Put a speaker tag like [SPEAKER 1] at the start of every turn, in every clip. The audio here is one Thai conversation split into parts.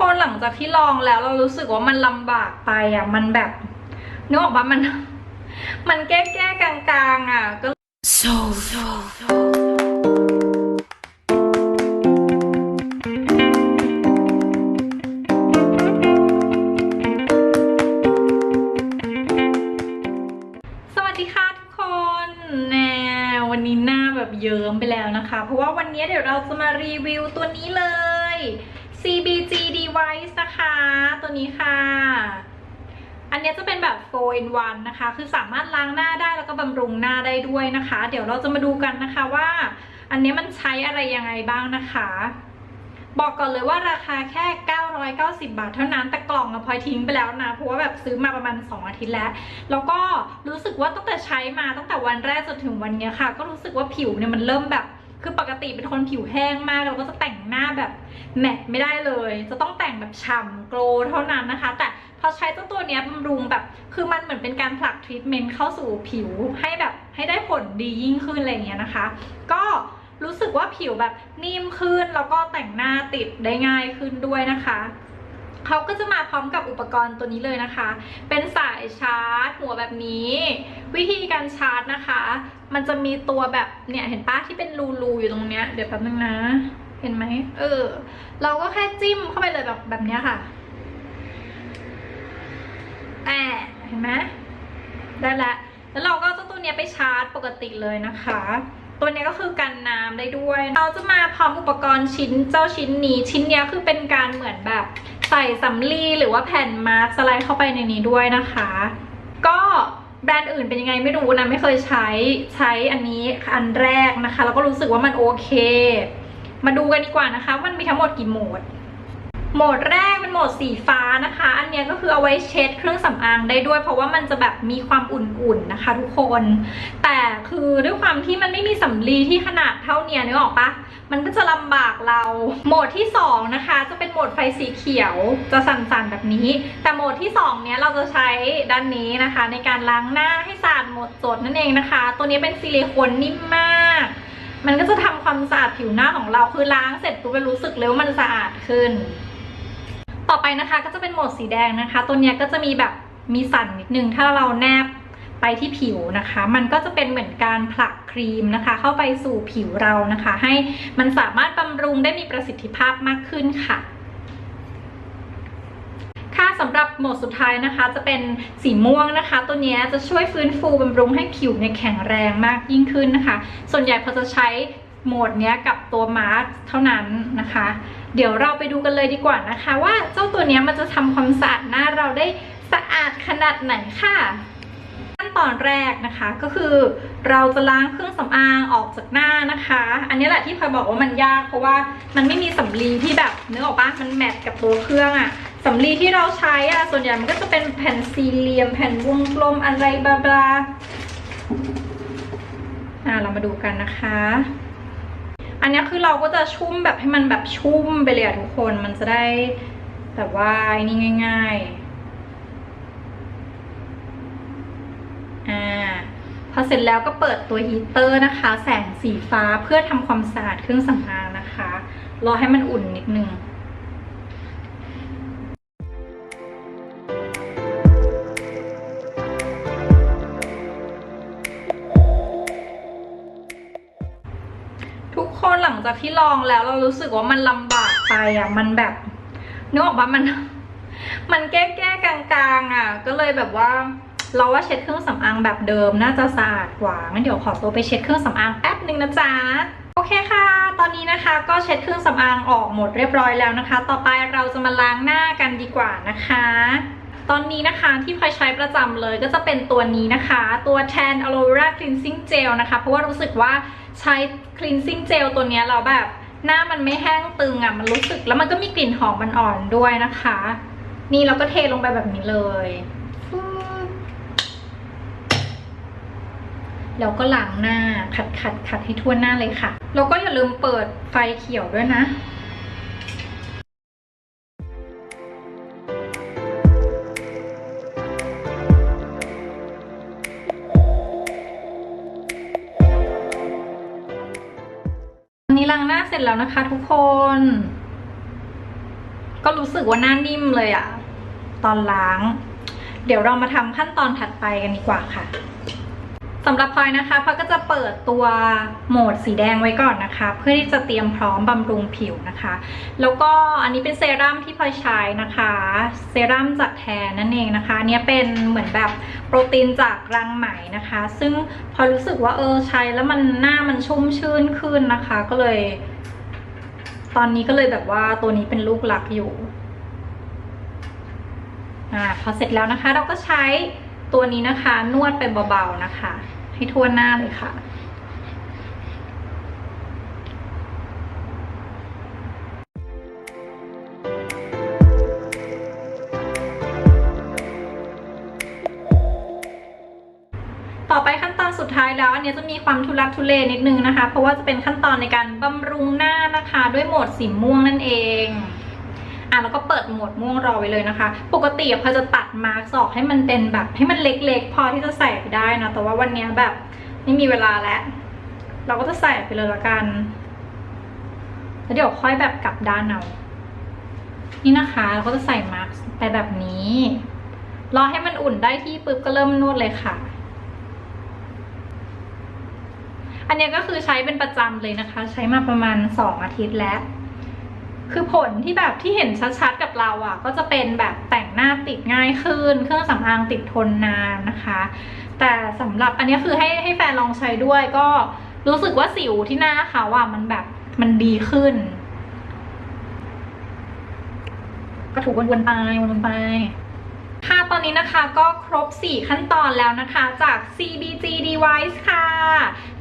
[SPEAKER 1] คนหลังจากที่ลองแล้วเรารู้สึกว่ามันลำบากไปอะ มันแบบนึกออกปะมัน มันแก้แก้ๆกลางๆ อะ ก็
[SPEAKER 2] so so
[SPEAKER 1] สวัสดีค่ะทุกคนแน่วันนี้หน้าแบบเยิ้มไปแล้วนะคะ เพราะว่าวันนี้เดี๋ยวเราจะมารีวิวตัวนี้เลย CBG device นะคะ ตัวนี้ค่ะ อันนี้จะเป็นแบบ 4 in 1 นะคะ คือสามารถล้างหน้าได้แล้วก็บำรุงหน้าได้ด้วยนะคะ เดี๋ยวเราจะมาดูกันนะคะว่า อันนี้มันใช้อะไรยังไงบ้างนะคะ บอกก่อนเลยว่าราคาแค่ 990 บาทเท่านั้น แต่กล่องอะพลอยทิ้งไปแล้วนะ เพราะว่าแบบซื้อมาประมาณ 2 อาทิตย์แล้ว แล้วก็รู้สึกว่าตั้งแต่ใช้มาตั้งแต่วันแรกจนถึงวันเนี้ยค่ะ ก็รู้สึกว่าผิวเนี่ยมันเริ่มแบบ คือปกติเป็นคนผิวแห้งมากเราก็จะแต่งหน้าแบบแมทไม่ได้เลย จะต้องแต่งแบบฉ่ำโกลเท่านั้นนะคะ แต่พอใช้เจ้าตัวนี้บำรุงแบบ คือมันเหมือนเป็นการผลักทรีทเมนต์เข้าสู่ผิวให้แบบให้ได้ผลดียิ่งขึ้นอะไรอย่างเงี้ยนะคะ ก็รู้สึกว่าผิวแบบนิ่มขึ้นแล้วก็แต่งหน้าติดได้ง่ายขึ้นด้วยนะคะ เขาก็จะมาพร้อมกับอุปกรณ์ตัวนี้เลยนะคะ เป็นสายชาร์จ หัวแบบนี้ วิธีการชาร์จนะคะ มันจะมีตัวแบบเนี่ยเห็นปะที่เป็นรูๆอยู่ตรงเนี้ยเดี๋ยวแป๊บนึงนะ เห็นไหมเออ เราก็แค่จิ้มเข้าไปเลยแบบแบบเนี้ยค่ะแอบเห็นไหมได้แล้วแล้วเราก็เอาเจ้าตัวเนี้ยไปชาร์จปกติเลยนะคะ ตัวเนี้ยก็คือกันน้ำได้ด้วย เราจะมาพร้อมอุปกรณ์ชิ้นเจ้าชิ้นนี้ชิ้นเนี้ยคือเป็นการเหมือนแบบ ใส่สำลีหรือว่าแผ่นมาร์สไลด์เข้าไปในนี้ด้วยนะคะ ก็แบรนด์อื่นเป็นยังไงไม่รู้นะไม่เคยใช้ใช้อันนี้อันแรกนะคะ แล้วก็รู้สึกว่ามันโอเค มาดูกันดีกว่านะคะ มันมีทั้งหมดกี่โหมด โหมดแรกเป็นโหมดสีฟ้านะคะ อันนี้ก็คือเอาไว้เช็ดเครื่องสำอางได้ด้วย เพราะว่ามันจะแบบมีความอุ่นๆนะคะ ทุกคน แต่คือด้วยความที่มันไม่มีสำลีที่ขนาดเท่าเนี้ยนึกออกปะมันก็จะลำบากเรา โหมดที่สองนะคะ จะเป็นโหมดไฟสีเขียวจะสั่นๆแบบนี้ แต่โหมดที่สองเนี้ยเราจะใช้ด้านนี้นะคะ ในการล้างหน้าให้สะอาดหมดจดนั่นเองนะคะ ตัวนี้เป็นซิลิโคนนิ่มมากมันก็จะทำความสะอาดผิวหน้าของเราคือล้างเสร็จปุ๊บจะรู้สึกเลยว่ามันสะอาดขึ้น ต่อไปนะคะก็จะเป็นโหมดสีแดงนะคะ ตัวเนี้ยก็จะมีแบบมีสั่นนิดนึงถ้าเราแนบไปที่ผิวนะคะ มันก็จะเป็นเหมือนการผลักครีมนะคะ เข้าไปสู่ผิวเรานะคะ ให้มันสามารถบำรุงได้มีประสิทธิภาพมากขึ้นค่ะค่ะสำหรับโหมดสุดท้ายนะคะ จะเป็นสีม่วงนะคะ ตัวนี้จะช่วยฟื้นฟูบำรุงให้ผิวเนี่ยแข็งแรงมากยิ่งขึ้นนะคะ ส่วนใหญ่พอจะใช้ โหมดเนี้ยกับตัวมาร์เท่านั้นนะคะ เดี๋ยวเราไปดูกันเลยดีกว่านะคะ ว่าเจ้าตัวนี้มันจะทำความสะอาดหน้าเราได้สะอาดขนาดไหนค่ะขั้นตอนแรกนะคะก็คือเราจะล้างเครื่องสำอางออกจากหน้านะคะ อันนี้แหละที่พลอยบอกว่ามันยากเพราะว่ามันไม่มีสำลีที่แบบเนึกออกปะมันแมทกับตัวเครื่องอะสำลีที่เราใช้อะส่วนใหญ่มันก็จะเป็นแผ่นสี่เหลี่ยม แผ่นวงกลมอะไรบลาบลาอ่าเรามาดูกันนะคะ อันนี้คือเราก็จะชุ่มแบบให้มันแบบชุ่มไปเลยอะทุกคน มันจะได้แบบว่านี่ง่าย ๆ อ่า พอเสร็จแล้วก็เปิดตัวฮีเตอร์นะคะ แสงสีฟ้าเพื่อทำความสะอาดเครื่องสำอางนะคะ รอให้มันอุ่นนิดนึง ทุกคนหลังจากที่ลองแล้วเรารู้สึกว่ามันลำบากไปอะ มันแบบนึกออกปะมัน มันแก้แก้กลางๆ อะ ก็เลยแบบว่า เราว่าเช็ดเครื่องสำอางแบบเดิมน่าจะสะอาดกว่างั้นเดี๋ยวขอตัวไปเช็ดเครื่องสำอางแป๊บหนึ่งนะจ๊ะโอเคค่ะ ตอนนี้นะคะก็เช็ดเครื่องสำอางออกหมดเรียบร้อยแล้วนะคะ ต่อไปเราจะมาล้างหน้ากันดีกว่านะคะ ตอนนี้นะคะที่พลอยใช้ประจำเลยก็จะเป็นตัวนี้นะคะ ตัว Tan Aloe Vera Cleansing Gel นะคะ เพราะว่ารู้สึกว่า ใช้ Cleansing Gel ตัวนี้เราแบบหน้ามันไม่แห้งตึงอะมันรู้สึกแล้วมันก็มีกลิ่นหอมมันอ่อนด้วยนะคะ นี่เราก็เทลงไปแบบนี้เลยแล้วก็ล้างหน้าขัดขัดขัดให้ทั่วหน้าเลยค่ะ แล้วก็อย่าลืมเปิดไฟเขียวด้วยนะ นี้ล้างหน้าเสร็จแล้วนะคะ ทุกคน ก็รู้สึกว่าหน้านิ่มเลยอะตอนล้าง เดี๋ยวเรามาทำขั้นตอนถัดไปกันดีกว่าค่ะ สำหรับพลอยนะคะพลอยก็จะเปิดตัวโหมดสีแดงไว้ก่อนนะคะ เพื่อที่จะเตรียมพร้อมบำรุงผิวนะคะ แล้วก็อันนี้เป็นเซรั่มที่พลอยใช้นะคะ เซรั่มจากแทนนั่นเองนะคะเนี้ยเป็นเหมือนแบบโปรตีนจากรังไหมนะคะ ซึ่งพลอยรู้สึกว่าเออใช้แล้วมันหน้ามันชุ่มชื่นขึ้นนะคะ ก็เลย ตอนนี้ก็เลยแบบว่าตัวนี้เป็นลูกหลักอยู่อ่าพอเสร็จแล้วนะคะ เราก็ใช้ ตัวนี้นะคะ นวดไปเบาๆนะคะ ให้ทั่วหน้าเลยค่ะ ต่อไปขั้นตอนสุดท้ายแล้ว อันนี้จะมีความทุลักทุเลนิดนึงนะคะ เพราะว่าจะเป็นขั้นตอนในการบำรุงหน้านะคะ ด้วยโหมดสีม่วงนั่นเอง อะแล้วก็เปิดโหมดม่วงรอไว้เลยนะคะ ปกติอะพอจะตัดมาร์กออกให้มันเป็นแบบให้มันเล็กๆ พอที่จะใส่ไปได้นะ แต่ว่าวันนี้แบบไม่มีเวลาแล้วเราก็จะใส่ไปเลยละกันแล้วเดี๋ยวค่อยแบบกลับด้านเอานี่นะคะเราก็จะใส่มาร์กไปแบบนี้ รอให้มันอุ่นได้ที่ปุ๊บก็เริ่มนวดเลยค่ะ อันนี้ก็คือใช้เป็นประจำเลยนะคะ ใช้มาประมาณสองอาทิตย์แล้ว คือผลที่แบบที่เห็นชัดๆกับเราอะ ก็จะเป็นแบบแต่งหน้าติดง่ายขึ้น เครื่องสำอางติดทนนานนะคะ แต่สำหรับอันนี้คือให้ให้แฟนลองใช้ด้วยก็รู้สึกว่าสิวที่หน้าเขาอะมันแบบมันดีขึ้น ก็ถูกวนๆไปวนๆไปค่ะตอนนี้นะคะก็ครบ 4 ขั้นตอนแล้วนะคะจาก CBG Device ค่ะ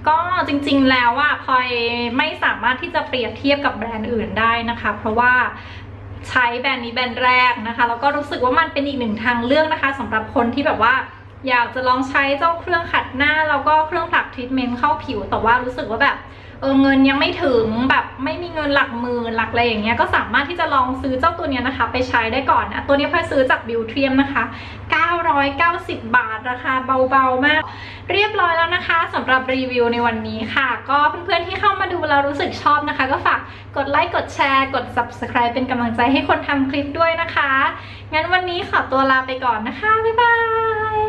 [SPEAKER 1] ก็จริงๆแล้วอะพลอยไม่สามารถที่จะเปรียบเทียบกับแบรนด์อื่นได้นะคะ เพราะว่าใช้แบรนด์นี้แบรนด์แรกนะคะแล้วก็รู้สึกว่ามันเป็นอีกหนึ่งทางเลือกนะคะสำหรับคนที่แบบว่า อยากจะลองใช้เจ้าเครื่องขัดหน้าแล้วก็เครื่องผลักทรีทเมนต์เข้าผิว แต่ว่ารู้สึกว่าแบบเออเงินยังไม่ถึงแบบไม่มีเงินหลักหมื่นหลักอะไรอย่างเงี้ยก็สามารถที่จะลองซื้อเจ้าตัวเนี้ยนะคะ ไปใช้ได้ก่อนนะตัวนี้พลอยซื้อจากบิวเทียมนะคะ 990 บาทราคาเบาๆมาก เรียบร้อยแล้วนะคะสำหรับรีวิวในวันนี้ค่ะ ก็เพื่อนๆที่เข้ามาดูแล้วรู้สึกชอบนะคะ ก็ฝากกดไลค์กดแชร์ กด subscribe เป็นกำลังใจให้คนทำคลิปด้วยนะคะ งั้นวันนี้ขอตัวลาไปก่อนนะคะบ๊ายบาย